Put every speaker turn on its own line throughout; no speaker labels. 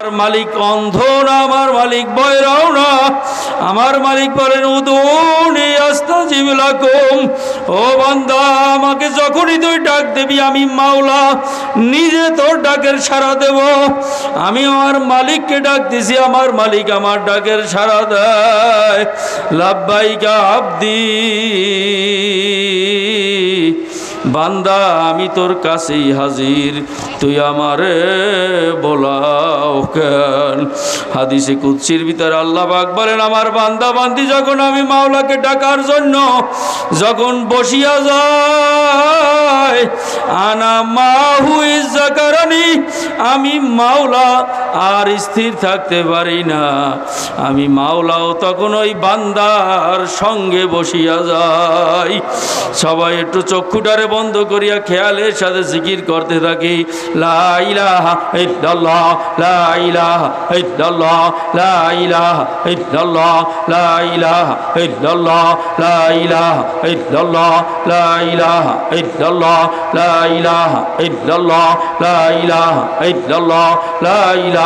আমার মালিক অন্ধ না আমার মালিক বয়রাও না আমার মালিক বলেন, উদুনি আস্তাজিব লাকুম। ও বান্দা, আমাকে যখনই তুই ডাক দিবি, আমি মাওলা, নিজে তোর ডাকের সাড়া দেব। আমি আমার মালিককে ডাক দিছি, আমার মালিক আমার ডাকের সাড়া দেয়। লাব্বাইকা আব্দি। বান্দা, আমি তোর কাছেই হাজির। তুই আমারে বলাও কেন? হাদিসে কুৎসির ভিতরে আল্লাহ পাক বলেন, আমার বান্দা, বান্দি, যখন আমি মাওলাকে ডাকার জন্য যখন বসিয়া যায়, আনা মাহু ইজ্জাকারানি, আমি মাওলা আর স্থির থাকতে পারি না। আমি মাওলাও তখন ওই বান্দার সঙ্গে বসিয়া যাই। সবাই একটু চক্ষুটারে বন্ধ করিয়া খেয়ালের সাথে জিকির করতে থাকি। লা ইলাহা ইল্লাল্লাহ, লা ইলাহা ইল্লাল্লাহ, লা ইলাহা ইল্লাল্লাহ, লা ইলাহা ইল্লাল্লাহ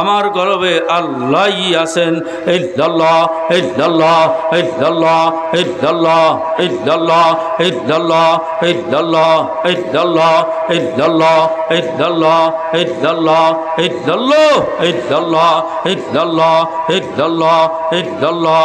আমার গর্বে আল্লাহ আছেন ইল্লাল্লাহ ইল্লাল্লাহ ইল্লাল্লাহ ইল্লাল্লাহ ইল্লাল্লাহ ইল্লাল্লাহ ইল্লাল্লাহ ইল্লাল্লাহ ইল্লাল্লাহ ইল্লাল্লাহ ইল্লাল্লাহ ইল্লাল্লাহ ইল্লাল্লাহ ইল্লাল্লাহ ইল্লাল্লাহ ইল্লাল্লাহ